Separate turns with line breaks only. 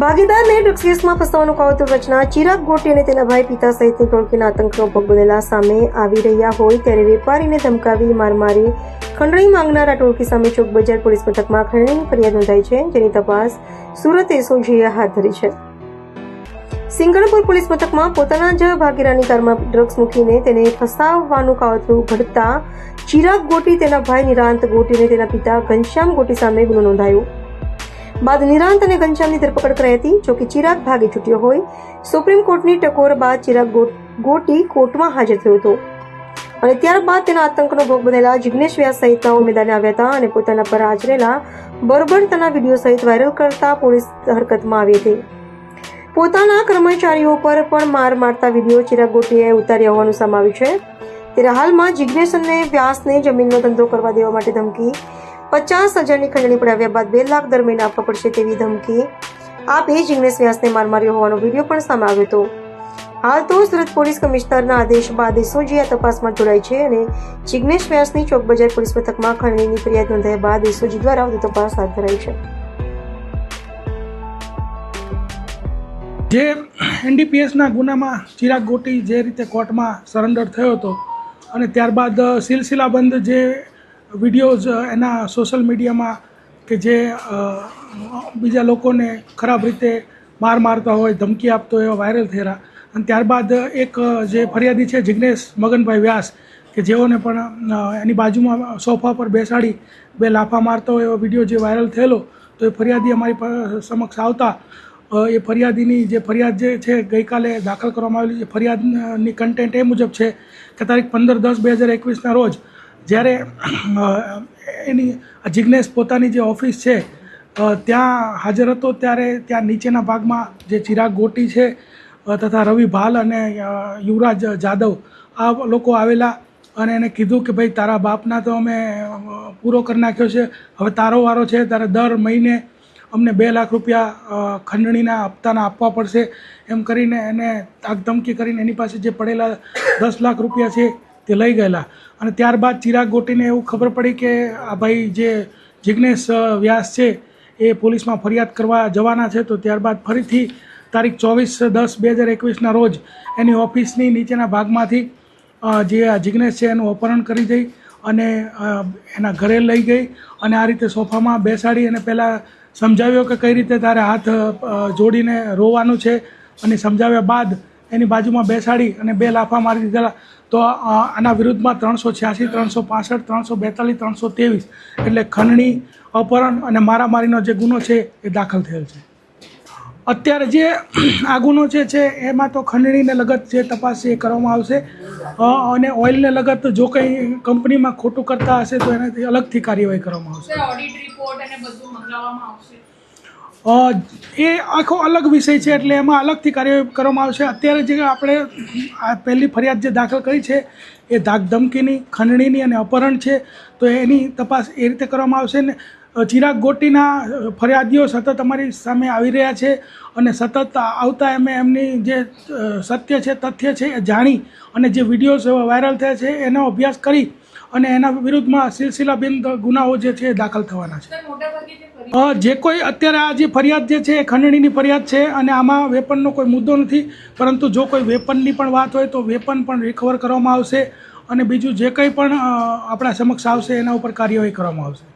ભાગીદારને drugs કેસમાં ફસાવાનું કાવતું રચના ચિરાગ ગોટી અને તેના ભાઈ પિતા સહિતની ટોળકીના આતંકનો ભોગ સામે આવી રહ્યા હોય ત્યારે વેપારીને ધમકાવી માર મારી ખંડણી માંગનારા ટોળકી સામે ચોક બજાર પોલીસ મથકમાં ખંડણીની ફરિયાદ નોંધાઈ છે જેની તપાસ સુરત એસઓજીએ હાથ ધરી છે. સિંગણપુર પોલીસ મથકમાં પોતાના જ ભાગીરાની કારમાં ડ્રગ્સ મૂકીને તેને ફસાવવાનું કાવતરું ઘડતા ચિરાગ ગોટી તેના ભાઈ નિરાંત ગોટી અને તેના પિતા ઘનશ્યામ ગોટી સામે ગુનો નોંધાયો. બાદ નિરાંત અને ઘનશ્યામની ધરપકડ કરાઈ હતી જોકે ચિરાગ ભાગી છૂટ્યો હોય, સુપ્રીમ કોર્ટની ટકોર બાદ ચિરાગ ગોટી કોર્ટમાં હાજર થયો હતો. અને ત્યારબાદ તેના આતંકનો ભોગ બનેલા જિગ્નેશ વ્યાસ સહિતના મેદાને આવ્યા હતા અને પોતાના પર આચરેલા બર્બરતાના વીડિયો સહિત વાયરલ કરતા પોલીસ હરકતમાં આવી હતી. પોતાના કર્મચારીઓ પર પણ માર મારતા વીડિયો ચિરાગ ગોટીએ ઉતાર્યા હોવાનું સમાવ્યું છે. ત્યારે હાલમાં જિગ્નેશ અને વ્યાસને જમીનનો ધંધો કરવા દેવા માટે ધમકી, પચાસ હજારની ખંડણી પડાવ્યા બાદ બે લાખ દર મહિને આપવા પડશે તેવી ધમકી. આપે જિગ્નેશ વ્યાસને માર માર્યો હોવાનો વીડિયો પણ સામે આવ્યો હતો. હાલ તો સુરત પોલીસ કમિશનરના આદેશ બાદ એસઓજી આ તપાસમાં જોડાય છે અને જિગ્નેશ વ્યાસની ચોક બજાર પોલીસ મથકમાં ખંડણીની ફરિયાદ નોંધાયા બાદ એસઓજી દ્વારા વધુ તપાસ હાથ ધરાઈ છે.
જે એનડીપીએસના ગુનામાં ચિરાગ ગોટી જે રીતે કોર્ટમાં સરેન્ડર થયો હતો અને ત્યારબાદ સિલસિલાબંધ જે વિડીયોઝ એના સોશિયલ મીડિયામાં કે જે બીજા લોકોને ખરાબ રીતે માર મારતા હોય, ધમકી આપતો હોય, એવા વાયરલ થયેલા. અને ત્યારબાદ એક જે ફરિયાદી છે જિગ્નેશ મગનભાઈ વ્યાસ, કે જેઓને પણ એની બાજુમાં સોફા પર બેસાડી બે લાફા મારતો હોય એવો વીડિયો જે વાયરલ થયેલો, તો એ ફરિયાદી અમારી સમક્ષ આવતા એ ફરિયાદીની જે ફરિયાદ જે છે, ગઈકાલે દાખલ કરવામાં આવેલી છે ફરિયાદની કન્ટેન્ટ એ મુજબ છે કે તારીખ પંદર દસ બે હજાર એકવીસના રોજ જ્યારે એની જિજ્ઞેશ પોતાની જે ઓફિસ છે ત્યાં હાજર હતો ત્યારે ત્યાં નીચેના ભાગમાં જે ચિરાગ ગોટી છે તથા રવિ ભાલ અને યુવરાજ જાદવ આ લોકો આવેલા અને એને કીધું કે ભાઈ તારા બાપના તો અમે પૂરો કરી નાખ્યો છે, હવે તારો વારો છે, તારે દર મહિને અમને બે લાખ રૂપિયા ખંડણીના હપ્તાના આપવા પડશે એમ કરીને એને તાકધમકી કરીને એની પાસે જે પડેલા દસ લાખ રૂપિયા છે તે લઈ ગયેલા. અને ત્યારબાદ ચિરાગ ગોટીને એવું ખબર પડી કે આ ભાઈ જે જિજ્ઞેશ વ્યાસ છે એ પોલીસમાં ફરિયાદ કરવા જવાના છે તો ત્યારબાદ ફરીથી તારીખ ચોવીસ દસ બે હજાર એકવીસના રોજ એની ઓફિસની નીચેના ભાગમાંથી જે આ જિજ્ઞેશ છે એનું અપહરણ કરી જઈ અને એના ઘરે લઈ ગઈ અને આ રીતે સોફામાં બેસાડી અને પહેલાં સમજાવ્યો કે કઈ રીતે તારે હાથ જોડીને રોવાનું છે અને સમજાવ્યા બાદ એની બાજુમાં બેસાડી અને બે લાફા મારી દીધેલા. તો આના વિરુદ્ધમાં ત્રણસો છ્યાસી, ત્રણસો પાસઠ, ત્રણસો બેતાલીસ, ત્રણસો ત્રેવીસ એટલે ખંડણી, અપહરણ અને મારામારીનો જે ગુનો છે એ દાખલ થયેલ છે. અત્યારે જે આ ગુનો જે છે એમાં તો ખંડણીને લગત જે તપાસ છે એ કરવામાં આવશે. અને ઓઇલને લગત જો કંઈ કંપનીમાં ખોટું કરતા હશે તો એનાથી અલગથી કાર્યવાહી કરવામાં આવશે. એ આખો અલગ વિષય છે એટલે એમાં અલગથી કાર્યવાહી કરવામાં આવશે. અત્યારે જે આપણે આ પહેલી ફરિયાદ જે દાખલ કરી છે એ ધાક ધમકીની ખંડણીની અને અપહરણ છે તો એની તપાસ એ રીતે કરવામાં આવશે ને ચિરાગ ગોટીના ફરિયાદીઓ સતત અમારી સામે આવી રહ્યા છે અને સતત આવતા એમે એમની જે સત્ય છે તથ્ય છે એ જાણી અને જે વિડીયોઝ વાયરલ થયા છે એનો અભ્યાસ કરી અને એના વિરુદ્ધમાં સિલસિલાબિંદ ગુનાઓ જે છે એ દાખલ થવાના છે.
જે
કોઈ અત્યારે આ જે ફરિયાદ જે છે એ ખંડણીની ફરિયાદ છે અને આમાં વેપનનો કોઈ મુદ્દો નથી પરંતુ જો કોઈ વેપનની પણ વાત હોય તો વેપન પણ રિકવર કરવામાં આવશે અને બીજું જે કંઈ પણ આપણા સમક્ષ આવશે એના ઉપર કાર્યવાહી કરવામાં આવશે.